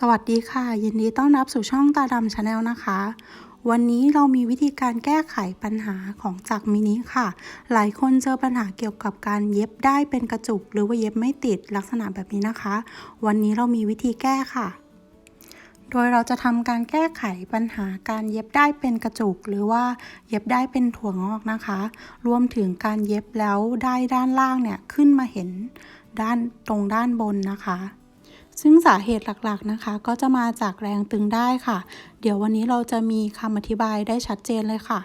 สวัสดีค่ะ ยินดีต้อนรับสู่ช่องตาดำชาแนลนะคะ วันนี้เรามีวิธีการแก้ไขปัญหาของจักรมินิค่ะ หลายคนเจอปัญหาเกี่ยวกับการเย็บได้เป็นกระจุก หรือว่าเย็บไม่ติดลักษณะแบบนี้นะคะ วันนี้เรามีวิธีแก้ค่ะ โดยเราจะทำการแก้ไขปัญหาการเย็บได้เป็นกระจุก หรือว่าเย็บได้เป็นถั่วงอกนะคะ รวมถึงการเย็บแล้วได้ด้านล่างเนี่ยขึ้นมาเห็นด้านตรงด้านบนนะคะ ซึ่งสาเหตุหลักๆนะคะ ก็จะมาจากแรงตึงได้ค่ะ เดี๋ยววันนี้เราจะมีคำอธิบายได้ชัดเจนเลยค่ะ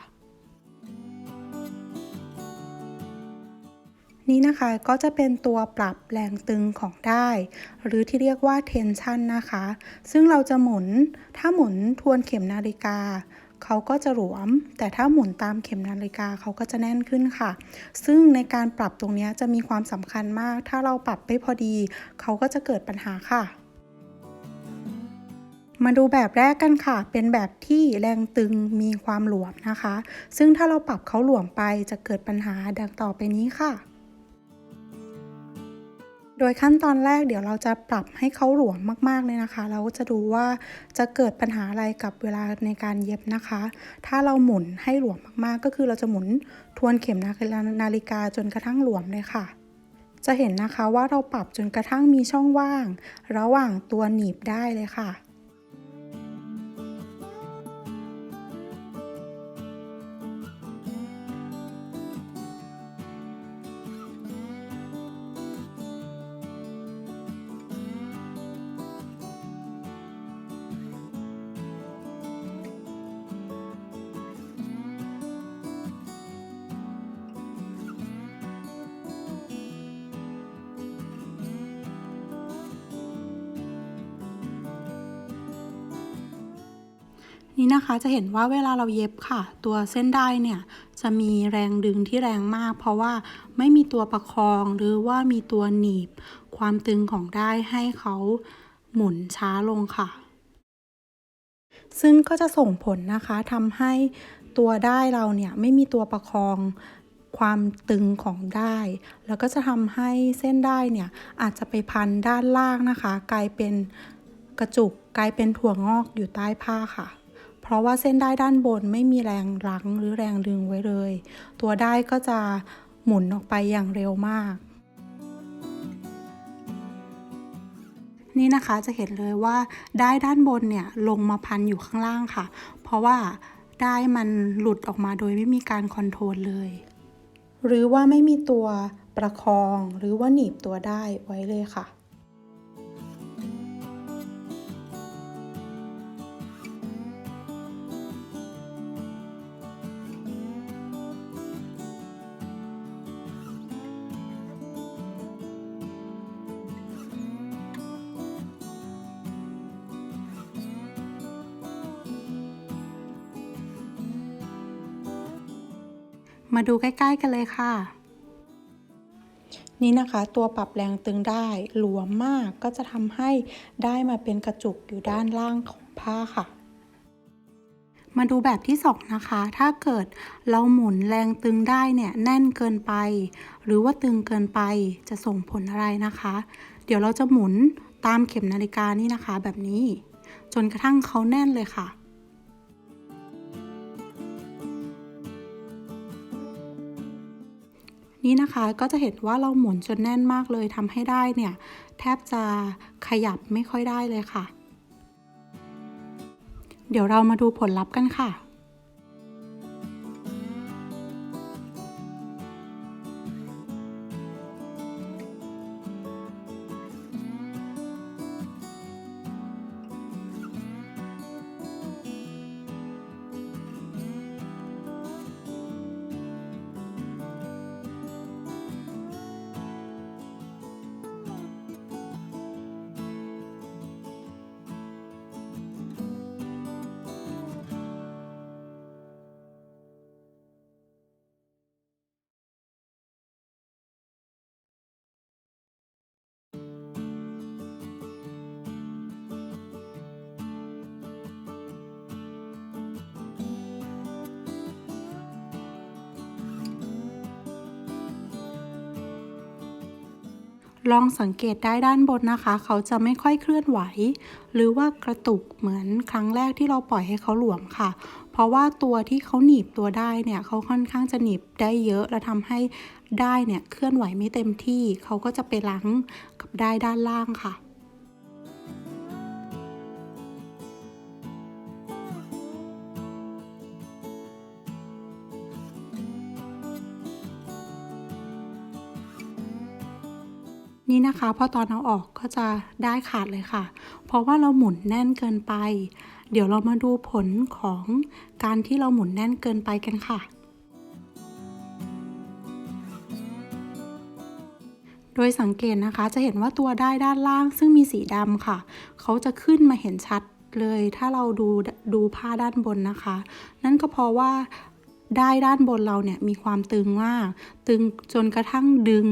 นี่นะคะก็จะเป็นตัวปรับแรงตึงของได้ หรือที่เรียกว่า tension นะคะ ซึ่งเราจะหมุนถ้าหมุนทวนเข็มนาฬิกา เขาก็จะหลวม แต่ถ้าหมุนตามเข็มนาฬิกาเขาก็จะแน่นขึ้นค่ะ ซึ่งในการปรับตรงนี้จะมีความสำคัญมาก ถ้าเราปรับไม่พอดี เขาก็จะเกิดปัญหาค่ะมาดูแบบแรกกันค่ะ เป็นแบบที่แรงตึงมีความหลวมนะคะ ซึ่งถ้าเราปรับเขาหลวมไปจะเกิดปัญหาดังต่อไปนี้ค่ะ โดยขั้นตอนแรกเดี๋ยวเราจะปรับให้เขาหลวมมากๆเลยนะคะเราก็จะดูว่าจะเกิดปัญหาอะไรกับเวลาในการเย็บนะคะ ถ้าเราหมุนให้หลวมมากๆ ก็คือเราจะหมุนทวนเข็มนาฬิกาจนกระทั่งหลวมเลยค่ะจะเห็นนะคะว่าเราปรับจนกระทั่งมีช่องว่าง ระหว่างตัวหนีบได้เลยค่ะ นี่นะคะจะเห็นว่าเวลาเราเย็บค่ะ ตัวเส้นได้เนี่ยจะมีแรงดึงที่แรงมาก เพราะว่าไม่มีตัวประคองหรือว่ามีตัวหนีบ ความตึงของได้ให้เขาหมุนช้าลงค่ะ ซึ่งก็จะส่งผลนะคะทำให้ตัวได้เราเนี่ยไม่มีตัวประคองความตึงของได้ แล้วก็จะทำให้เส้นได้เนี่ยอาจจะไปพันด้านล่างนะคะ กลายเป็นกระจุกกลายเป็นถั่วงอกอยู่ใต้ผ้าค่ะ เพราะว่าเส้นได้ด้านบนไม่มีแรงรั้งหรือแรงดึงไว้เลย ตัวได้ก็จะหมุนออกไปอย่างเร็วมาก นี่นะคะจะเห็นเลยว่าได้ด้านบนเนี่ยลงมาพันอยู่ข้างล่างค่ะ เพราะว่าได้มันหลุดออกมาโดยไม่มีการคอนโทรลเลย หรือว่าไม่มีตัวประคองหรือว่าหนีบตัวได้ไว้เลยค่ะ มาดูใกล้ๆกันเลยค่ะ นี่นะคะ ตัวปรับแรงตึงได้หลวมมากก็จะทำให้ได้มาเป็นกระจุกอยู่ด้านล่างของผ้าค่ะมาดูแบบที่สองนะคะ ถ้าเกิดเราหมุนแรงตึงได้เนี่ยแน่นเกินไป หรือว่าตึงเกินไปจะส่งผลอะไรนะคะ เดี๋ยวเราจะหมุนตามเข็มนาฬิกานี่นะคะ แบบนี้ จนกระทั่งเขาแน่นเลยค่ะ นี่นะคะก็จะเห็นว่าเราหมุนจนแน่นมากเลยทำให้ได้เนี่ยแทบจะขยับไม่ค่อยได้เลยค่ะ เดี๋ยวเรามาดูผลลัพธ์กันค่ะ ลองสังเกตได้ด้านบนนะคะ เขาจะไม่ค่อยเคลื่อนไหว หรือว่ากระตุกเหมือนครั้งแรกที่เราปล่อยให้เขาหลวมค่ะ เพราะว่าตัวที่เขาหนีบตัวได้เนี่ยเขาค่อนข้างจะหนีบได้เยอะและทำให้ได้เนี่ยเคลื่อนไหวไม่เต็มที่ เขาก็จะไปล้างกับได้ด้านล่างค่ะ นี่นะคะพอตอนเอาออกก็จะได้ขาดเลยค่ะ เพราะว่าเราหมุนแน่นเกินไป เดี๋ยวเรามาดูผลของการที่เราหมุนแน่นเกินไปกันค่ะโดยสังเกตนะคะจะเห็นว่าตัวได้ด้านล่าง ซึ่งมีสีดำค่ะ เขาจะขึ้นมาเห็นชัดเลย ถ้าเราดูดูผ้าด้านบนนะคะ นั่นก็เพราะว่า ได้ด้านบนเราเนี่ยมีความตึงมาก ตึงจนกระทั่งดึง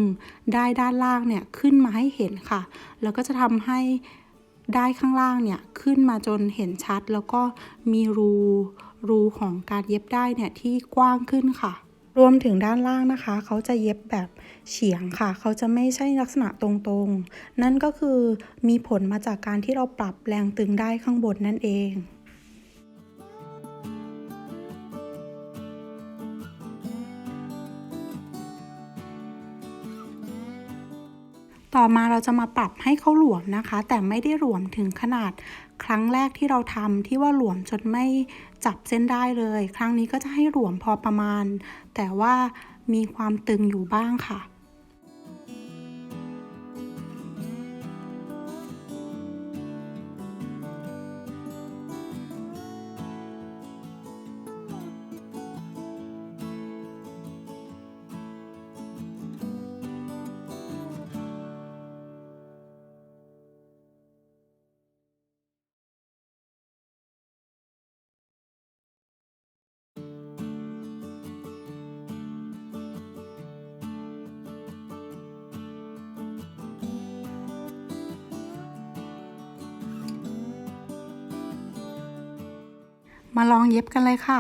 ได้ด้านล่างเนี่ยขึ้นมาให้เห็นค่ะ แล้วก็จะทำให้ได้ข้างล่างเนี่ยขึ้นมาจนเห็นชัด แล้วก็มีรูรูของการเย็บได้เนี่ยที่กว้างขึ้นค่ะ รวมถึงด้านล่างนะคะ เขาจะเย็บแบบเฉียงค่ะ เขาจะไม่ใช่ลักษณะตรงๆ นั่นก็คือมีผลมาจากการที่เราปรับแรงตึงได้ข้างบนนั่นเอง ต่อมาเราจะมาปรับให้เขาหลวมนะคะ แต่ไม่ได้หลวมถึงขนาดครั้งแรกที่เราทำที่ว่าหลวมจนไม่จับเส้นได้เลย ครั้งนี้ก็จะให้หลวมพอประมาณ แต่ว่ามีความตึงอยู่บ้างค่ะ มาลองเย็บกันเลยค่ะ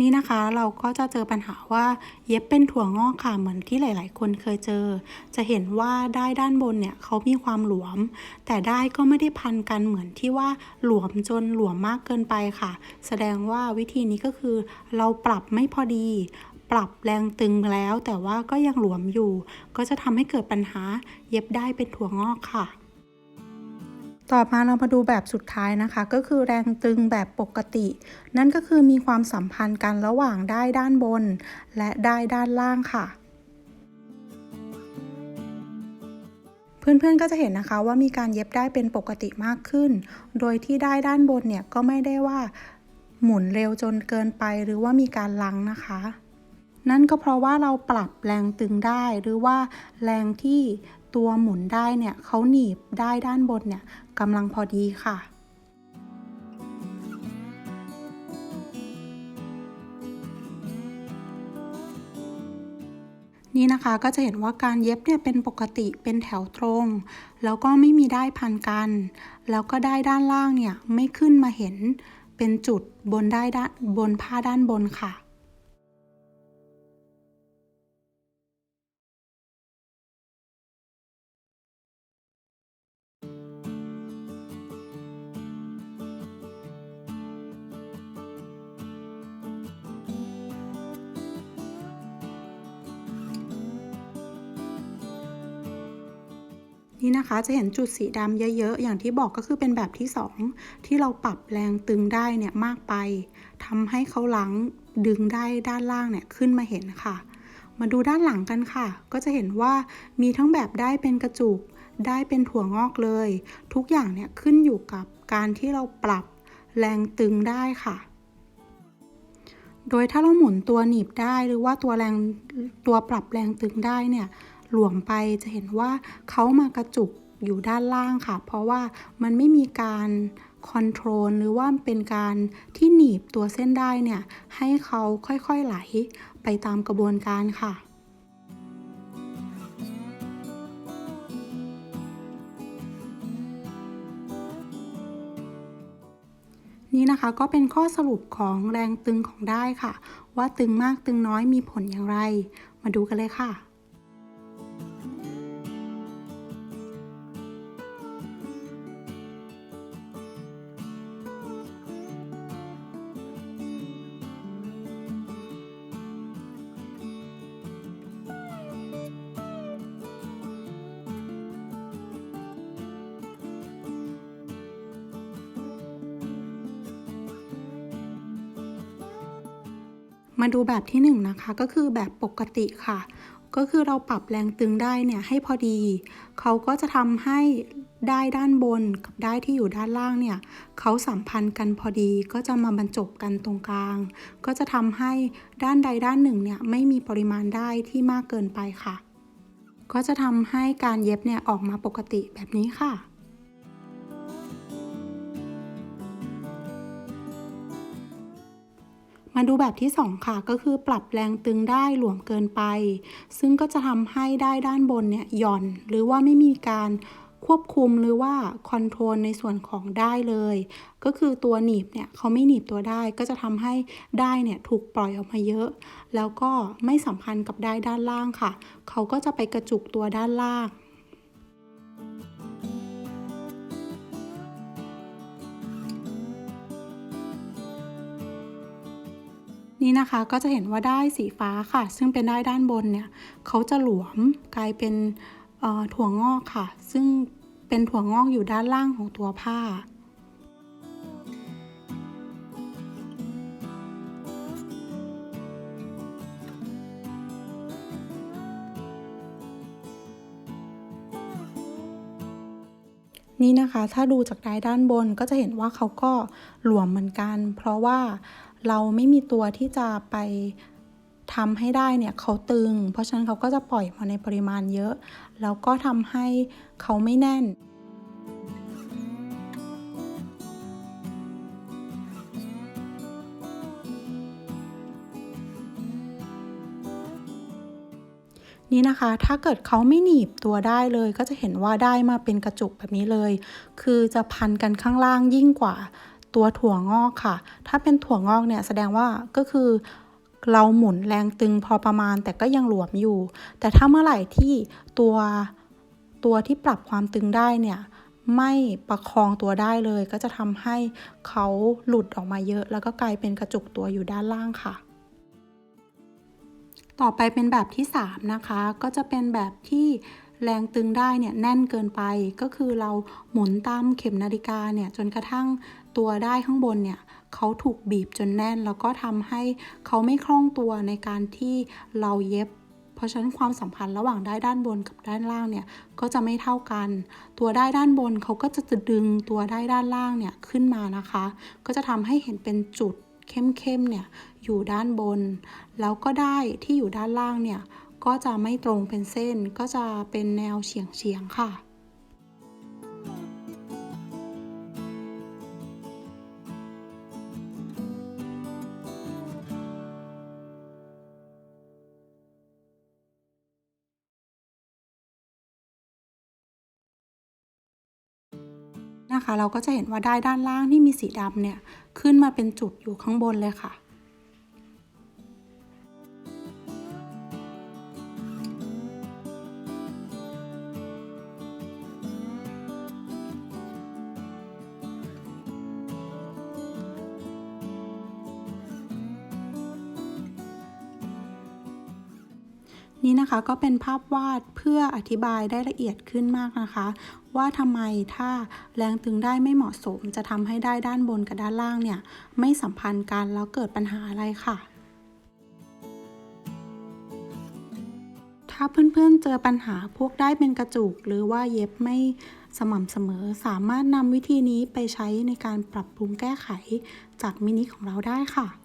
นี่นะคะเราก็จะเจอปัญหาว่าเย็บเป็นถั่วงอกค่ะเหมือนที่หลาย ๆ คนเคยเจอ จะเห็นว่าได้ด้านบนเนี่ยเขามีความหลวม แต่ได้ก็ไม่ได้พันกันเหมือนที่ว่าหลวมจนหลวมมากเกินไปค่ะ แสดงว่าวิธีนี้ก็คือ เราปรับไม่พอดีปรับแรงตึงแล้วแต่ว่าก็ยังหลวมอยู่ ก็จะทำให้เกิดปัญหาเย็บได้เป็นถั่วงอกค่ะ ต่อมาเรามาดูแบบสุดท้ายนะคะ ก็คือแรงตึงแบบปกติ นั่นก็คือมีความสัมพันธ์กันระหว่างได้ด้านบน และได้ด้านล่างค่ะ เพื่อนๆก็จะเห็นนะคะว่ามีการเย็บได้เป็นปกติมากขึ้น โดยที่ได้ด้านบนเนี่ยก็ไม่ได้ว่าหมุนเร็วจนเกินไปหรือว่ามีการลังนะคะ นั่นก็เพราะว่าเราปรับแรงตึงได้หรือว่าแรงที่ตัวหมุนได้เนี่ยเขาหนีบได้ด้านบนเนี่ย กำลังพอดีค่ะ นี่นะคะก็จะเห็นว่าการเย็บเนี่ยเป็นปกติเป็นแถวตรง แล้วก็ไม่มีได้พันกัน แล้วก็ได้ด้านล่างเนี่ยไม่ขึ้นมาเห็นเป็นจุดบนได้ด้านบนผ้าด้านบนค่ะ นี่นะคะจะเห็นจุดสีดำเยอะๆ อย่างที่บอกก็คือเป็นแบบที่ 2 ที่เราปรับแรงตึงได้เนี่ยมากไปทำให้เขาหลังดึงได้ด้านล่างเนี่ยขึ้นมาเห็นค่ะ มาดูด้านหลังกันค่ะ ก็จะเห็นว่ามีทั้งแบบได้เป็นกระจุก ได้เป็นถั่วงอกเลย ทุกอย่างเนี่ยขึ้นอยู่กับการที่เราปรับแรงตึงได้ค่ะ โดยถ้าเราหมุนตัวหนีบได้หรือว่าตัวแรงตัวปรับแรงตึงได้เนี่ย หลวมไปจะเห็นว่าเขามากระจุกอยู่ด้านล่างค่ะ เพราะว่ามันไม่มีการคอนโทรลหรือว่าเป็นการที่หนีบตัวเส้นได้เนี่ย ให้เขาค่อยๆไหลไปตามกระบวนการค่ะนี่นะคะก็เป็นข้อสรุปของแรงตึงของได้ค่ะ ว่าตึงมากตึงน้อยมีผลอย่างไร มาดูกันเลยค่ะ มาดูแบบที่1นงนะคะก็คือแบบปกติค่ะ ก็คือเราปรับแรงตึงได้เนี่ยให้พอดี เขาก็จะทำให้ได้ด้านบนกับได้ที่อยู่ด้านล่างเนี่ยเขาสัมพันธ์กันพอดีก็จะมาบรรจบกันตรงกลาง ก็จะทำให้ด้านใดด้านหนึ่งเนี่ยไม่มีปริมาณได้ที่มากเกินไปค่ะ ก็จะทำให้การเย็บเนี่ยออกมาปกติแบบนี้ค่ะ มาดูแบบที่ 2 ค่ะก็คือปรับแรงตึงได้หลวมเกินไป ซึ่งก็จะทำให้ได้ด้านบนเนี่ยหย่อน หรือว่าไม่มีการควบคุมหรือว่าคอนโทรลในส่วนของได้เลย ก็คือตัวหนีบเนี่ยเขาไม่หนีบตัวได้ ก็จะทำให้ได้เนี่ยถูกปล่อยออกมาเยอะ แล้วก็ไม่สัมพันธ์กับได้ด้านล่างค่ะ เขาก็จะไปกระจุกตัวด้านล่าง นี่นะคะก็จะเห็นว่าได้สีฟ้าค่ะ ซึ่งเป็นได้ด้านบนเนี่ยเขาจะหลวมกลายเป็นถั่วงอกค่ะ ซึ่งเป็นถั่วงอกอยู่ด้านล่างของตัวผ้านี่นะคะ ถ้าดูจากได้ด้านบนก็จะเห็นว่าเขาก็หลวมเหมือนกัน เพราะว่า เราไม่มีตัวที่จะไปทำให้ได้เนี่ยเขาตึง เพราะฉะนั้นเขาก็จะปล่อยมาในปริมาณเยอะ แล้วก็ทำให้เขาไม่แน่นนี่นะคะ ถ้าเกิดเขาไม่หนีบตัวได้เลย ก็จะเห็นว่าได้มาเป็นกระจุกแบบนี้เลย คือจะพันกันข้างล่างยิ่งกว่า ตัวถั่วงอกค่ะ ถ้าเป็นถั่วงอกเนี่ยแสดงว่าก็คือเราหมุนแรงตึงพอประมาณแต่ก็ยังหลวมอยู่ แต่ถ้าเมื่อไหร่ที่ตัวตัวที่ปรับความตึงได้เนี่ยไม่ประคองตัวได้เลย ก็จะทำให้เขาหลุดออกมาเยอะ แล้วก็กลายเป็นกระจุกตัวอยู่ด้านล่างค่ะ ต่อไปเป็นแบบที่ 3 นะคะ ก็จะเป็นแบบที่ แรงตึงได้เนี่ยแน่นเกินไปก็คือเราหมุนตามเข็มนาฬิกาเนี่ยจนกระทั่งตัวได้ข้างบนเนี่ยเขาถูกบีบจนแน่น แล้วก็ทำให้เขาไม่คล่องตัวในการที่เราเย็บ เพราะฉะนั้นความสัมพันธ์ระหว่างได้ด้านบนกับด้านล่างเนี่ยก็จะไม่เท่ากัน ตัวได้ด้านบนเขาก็จะดึงตัวได้ด้านล่างเนี่ยขึ้นมานะคะ ก็จะทำให้เห็นเป็นจุดเข้มๆเนี่ยอยู่ด้านบน แล้วก็ได้ที่อยู่ด้านล่างเนี่ย ก็จะไม่ตรงเป็นเส้นก็จะเป็นแนวเฉียงๆค่ะ นะคะ เราก็จะเห็นว่าได้ด้านล่างที่มีสีดำเนี่ย ขึ้นมาเป็นจุดอยู่ข้างบนเลยค่ะ นี่นะคะก็เป็นภาพวาดเพื่ออธิบายได้ละเอียดขึ้นมากนะคะ ว่าทำไมถ้าแรงตึงได้ไม่เหมาะสม จะทำให้ได้ด้านบนกับด้านล่างเนี่ย ไม่สัมพันธ์กันแล้วเกิดปัญหาอะไรค่ะถ้าถ้าเพื่อนๆเจอปัญหาพวกได้เป็นกระจุก หรือว่าเย็บไม่สม่ำเสมอ สามารถนำวิธีนี้ไปใช้ในการปรับปรุงแก้ไขจากมินิของเราได้ค่ะ